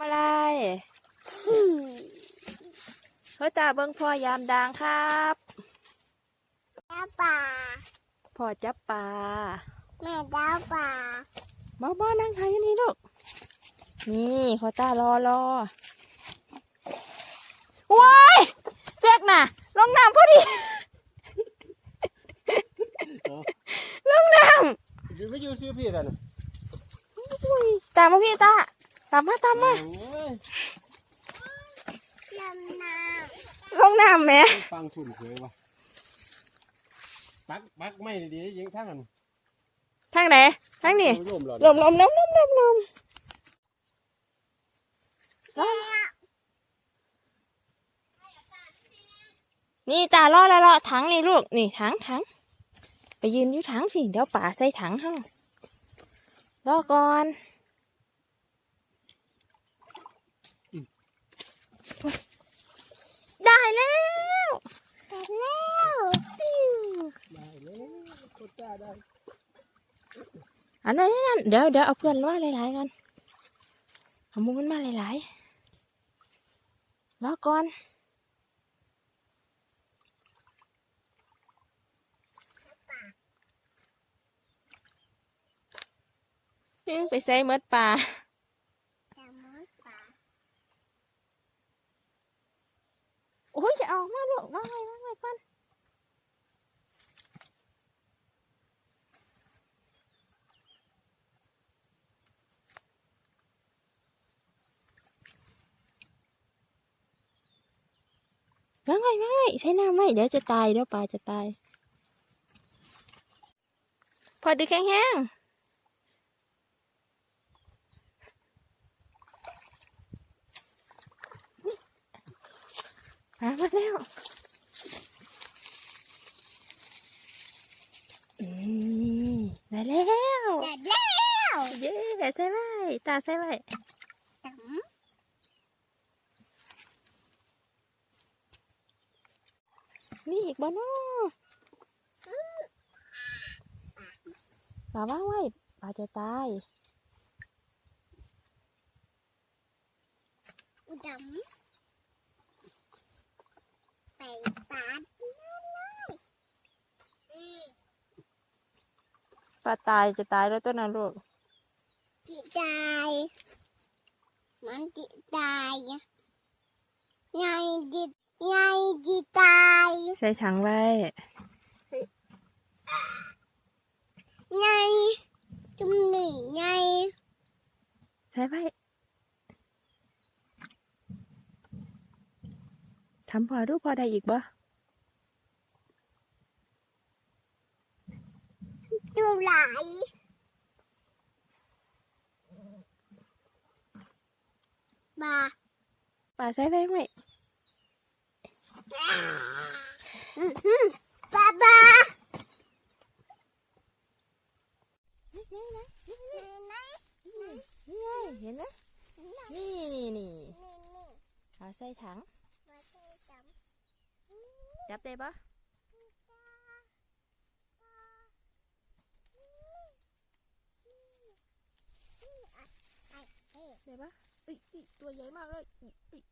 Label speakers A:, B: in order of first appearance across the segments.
A: อะไรเฮ้ยตาเบิ้งพ่อยามดางครับ
B: ดาวป่า
A: พ่อจับปลา
B: แม่ดาวป่า
A: บ้าบ้านั่งทางนี้ลูกนี่ขอตารอรอว้ายเจ๊กน่ะลงน้ำพอดีลงน้
C: อยู่ไม่อยู่ซื้อพี่แต่น่ะำ
A: อุ้ยตามมาพี่ตาตามมาตามมา
C: โอ้ย
B: ลำน้
A: ลงน้ำแหม่
C: ฟังคุณเคยวะปักปักไม่ดีๆยิงทั้งนั้น
A: ทางไหนทางนี้
C: ร่วมหลอด
A: ลมลมลมลมลมลมนี่ตารอแล้วรอถังนี่ลูกนี่ถังถังไปยืนอยู่ถังสิเดี๋ยวป่าใส่ถังให้รอก่อน ได้แล้วำ
B: แต่แล้ว
A: ปิ้ว
C: ได้เลยโคตรจ้าได้
A: อันนั้นนั่นเดี๋ยวเดี๋ยวเอาเพื่อนมาหลายๆกันเอาหมูมันมาหลายๆรอก่อนนี่ไปใส่เมดป่า
B: แต่มดป่า
A: โอ้ยอย่าเอามาลูกว่าไงว่าไงก่อน ว่าไงว่าไงใช้น้ำไหมเดี๋ยวจะตายเดี๋ยวปลาจะตาย พอดึกแห้งๆมามาแล้วอืมได้แล้ว
B: แต่แล้ว
A: เย้ใส่ไว้ตาใส่ไว้
B: แต่
A: มีอีกบ้านาะปลาว่างไว้ปลาจะตาย
B: ดำไปป่า
A: ปลาตายจะตายแล้วตัวนั้นลูก
B: จิตายมันจิตายไงจิต ไงจิตตาย
A: ใส่ถังไว้
B: ไงจุ่มหนึ่งไง
A: ใส่ไว้ทำพอดูพอได้อีกบ่
B: ดูหลายบา
A: ปลาใส่ไว้ไหม
B: อื้อหือบ้าบ้า
A: นี่ไงเห็นไหมนี่นี่นี่เอาใส่ถัง จับได้ปะได้ปะอุ้ยอุ๊ยตัวใหญ่มากเลยอุ๊ยอุ๊ย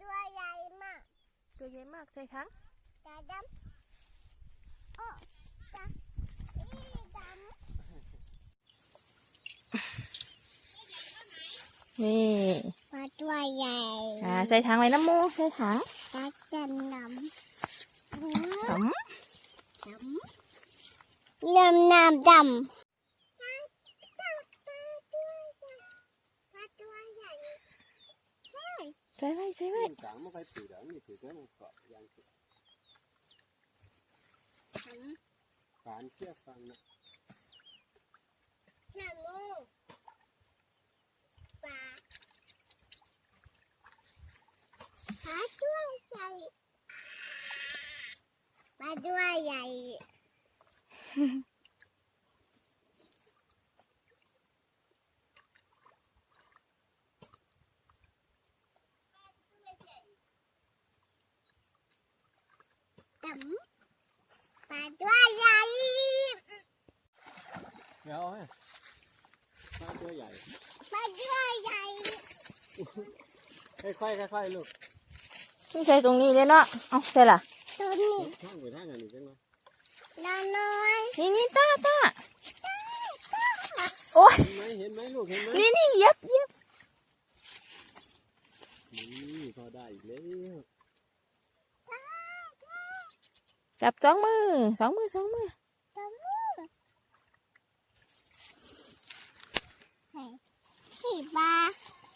B: ตัวใหญ่มาก
A: ตัวใหญ่มากใส่ถัง
B: ตาดำโอ้ตาอีด
A: นี่ำ
B: ปลาตัวใหญ่
A: อ่าใส่ถังไว้น้ำมูใส่ถัง
B: ปลาจันดำ
A: อืม
B: ดำน้ำน้ำดำ
C: กลางไม่ค่อยถือดังนี่ถือแค่มันเกาะยางการเชื่อฟังนะ
B: น้ำมูปลาปลาตัวใหญ่ปลาตัวใหญ่ำปลาตัวใหญ่
C: เดี๋ยวเอาให้ปลาตัวใหญ่
B: ปลาด้วยใหญ่
C: ค่อยๆค่อยๆลูก
A: นี่ใส่ตรงนี้เลยเนาะเอาใส่ล่ะ
B: ตัวนี้
C: ข้างไปทางอันนี้จังเลย
B: น้อยน้อย
A: นี่นี่ตาตาโอ้ย
C: เห็นไหมเห็นไหมลูกเห็นไหม
A: นี่นี่เหย็บเหย็บ
C: นี่พอได้อีกแล้ว
A: จับสองมือสองมือสองมือ
B: ให้ปลา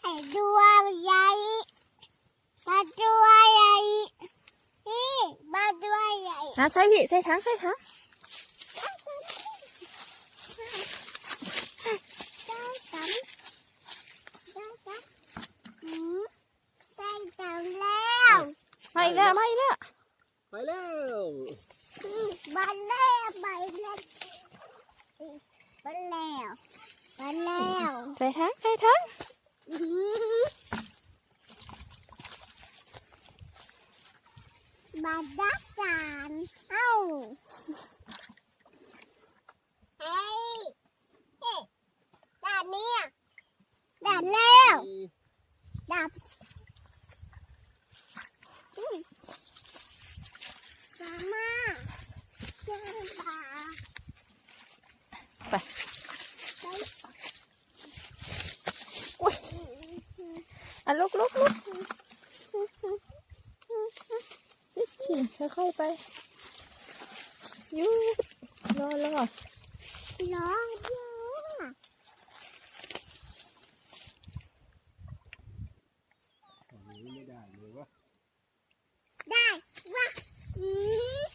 B: ให้ตัวใหญ่ปลาตัวใหญ่นี่ปลาตัวใหญ่
A: นะใส่ดิใส่ถังใส่ถัง
B: ได้สำได้สำหืมได้สำแล้ว
A: มาอีกแล้วมาอีกแล้ว
C: ไปแล้ว
B: อืมมาแล้วมาแล้วมาแล้วมาแล้ว
A: ใส่ถังใส่ถัง
B: อืมมาดักกันเอ้าเฮ้ยเฮ้ยด่านนี้อะด่านแล้วดับอื มมาม่าเจ้าปลา
A: ไปอุ้ยอะลุกลุกลุกจิ๊ดชิค่อยๆไปยูรอรอ
B: รอ
C: นนี้ไม่ได้เลยวะ
B: ได้ว่าอืม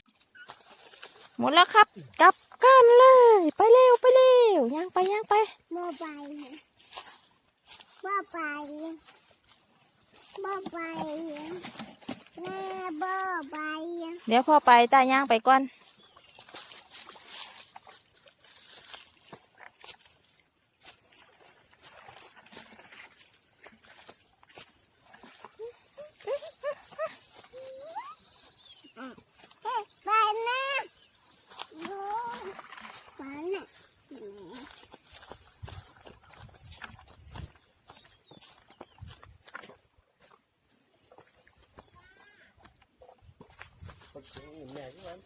A: ห มดแล้วครับ กลับกันเลย ไปเร็วไปเร็วย่างไปย่างไป
B: บ่ไปบ่ไปบ่ไปแม่บ่ไป
A: เดี๋ยวพ่อไปตาย่างไปก่อน
B: เฮ้ยไปนะโอ้ยไปนะ
C: คน